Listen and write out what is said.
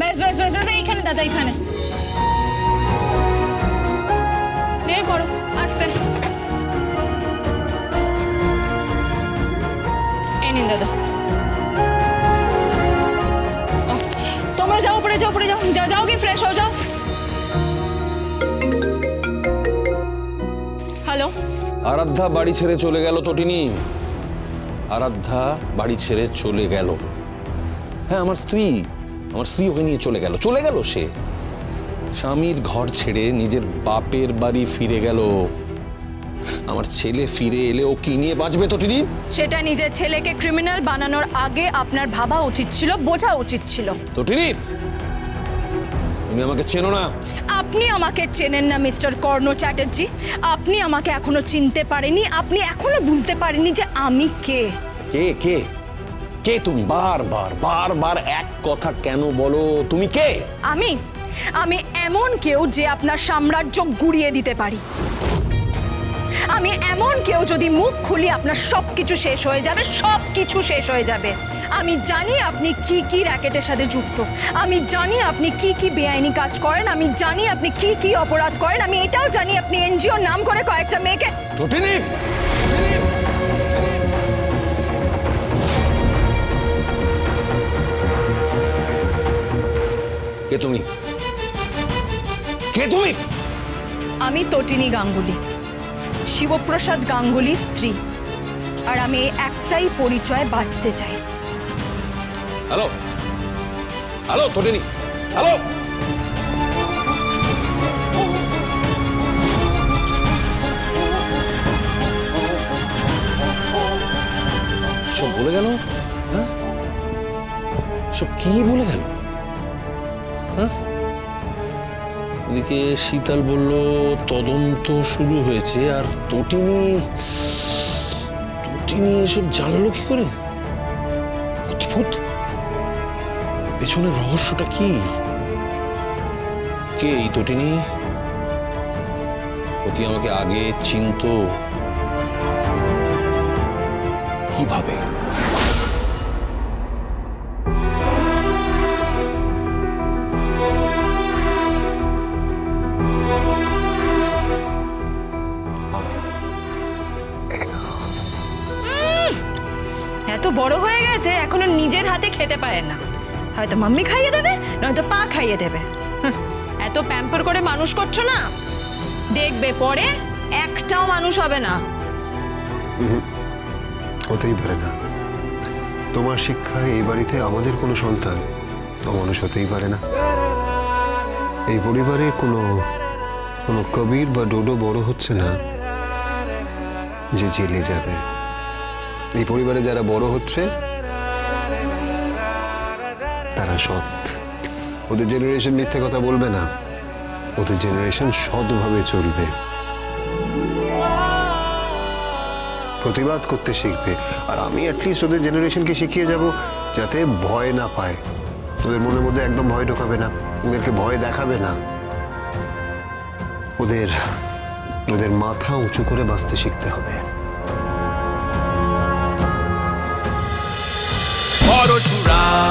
ব্যাস ব্যাস ব্যাস ব্যাস, এইখানে দাদা এইখানে। নেই পড়ো আস্তে। এই নিন দাদা। তোমরা যাও উপরে যাও উপরে যাও যাও যাও কি ফ্রেশ হও যাও। হ্যালো আরাধ্যা বাড়ি ছেড়ে চলে গেল তটিনি আরাধ্যা বাড়ি ছেড়ে চলে গেল। হ্যাঁ আমার স্ত্রী। আমার স্ত্রী ওকে নিয়ে চলে গেল। চলে গেল সে? স্বামীর ঘর ছেড়ে নিজের বাপের বাড়ি ফিরে গেল। আমার ছেলে ফিরে এলে ও কি নিয়ে বাঁচবে তটিনি সেটা নিজের ছেলেকে ক্রিমিনাল বানানোর আগে আপনার ভাবা উচিত ছিল বোঝা উচিত ছিল। তটিনি তুমি আমাকে চেনো না। আপনি আমাকে চেনেন না মিস্টার কর্ণ চ্যাটার্জি। আপনি আমাকে এখনও চিনতে পারেনি আপনি এখনও বুঝতে পারেননি যে আমি কে। কে কে? কে তুমি? বারবার বারবার এক কথা কেন বলো? তুমি কে? আমি? আমি এমন কেউ যে আপনার সাম্রাজ্য গুড়িয়ে দিতে পারি। আমি এমন কেউ যদি মুখ খুলি আপনার সব কিছু শেষ হয়ে যাবে সব কিছু শেষ হয়ে যাবে। আমি জানি আপনি কি কি র্যাকেটের সাথে যুক্ত। আমি জানি আপনি কি কি বেআইনি কাজ করেন। আমি জানি আপনি কি কি অপরাধ করেন। আমি এটাও জানি আপনি এনজিও নাম করে কয়েকটা মেয়েকে কে তুমি? কে তুমি? আমি তটিনী গাঙ্গুলি শিবপ্রসাদ গাঙ্গুলি স্ত্রী আর আমি একটাই পরিচয় বাঁচতে চাই। হ্যালো? হ্যালো তটিনি? হ্যালো? সব বলে গেল? হ্যাঁ? সব কি বলে গেল? হ্যাঁ? এদিকে শীতল বলল, তদন্ত শুরু হয়েছে, আর তটিনি তটিনি এসব জানলো কি করে? অদ্ভুত। পেছনের রহস্যটা কি? কে এই তটিনি? ও কি আমাকে আগে চিনতো? কীভাবে? বড় হয়ে গেছে, এখনও নিজের হাতে খেতে পারে না। হয়তো মাম্মি খাইয়ে দেবে, নয়তো পা খাইয়ে দেবে। এত প্যাম্পার করে মানুষ করছ না? দেখবে পরে একটাও মানুষ হবে না। হতেই পারে না। তোমার শিক্ষায় এই বাড়িতে আমাদের কোনো সন্তান অমানুষ হতেই পারে না। এই পরিবারে কোনো কোনো কবির বা ডোডো বড় হচ্ছে না, যে জেলে যাবে। এই পরিবারে যারা বড় হচ্ছে, তারা সৎ। ওদের জেনারেশন মিথ্যে কথা বলবে না। ওদের জেনারেশন সৎভাবে চলবে। প্রতিবাদ করতে শিখবে। আর আমি অ্যাটলিস্ট ওদের জেনারেশনকে শিখিয়ে যাব, যাতে ভয় না পায়। ওদের মনের মধ্যে একদম ভয় ঢোকাবে না। ওদেরকে ভয় দেখাবে না। ওদের ওদের মাথা উঁচু করে বাঁচতে শিখতে হবে।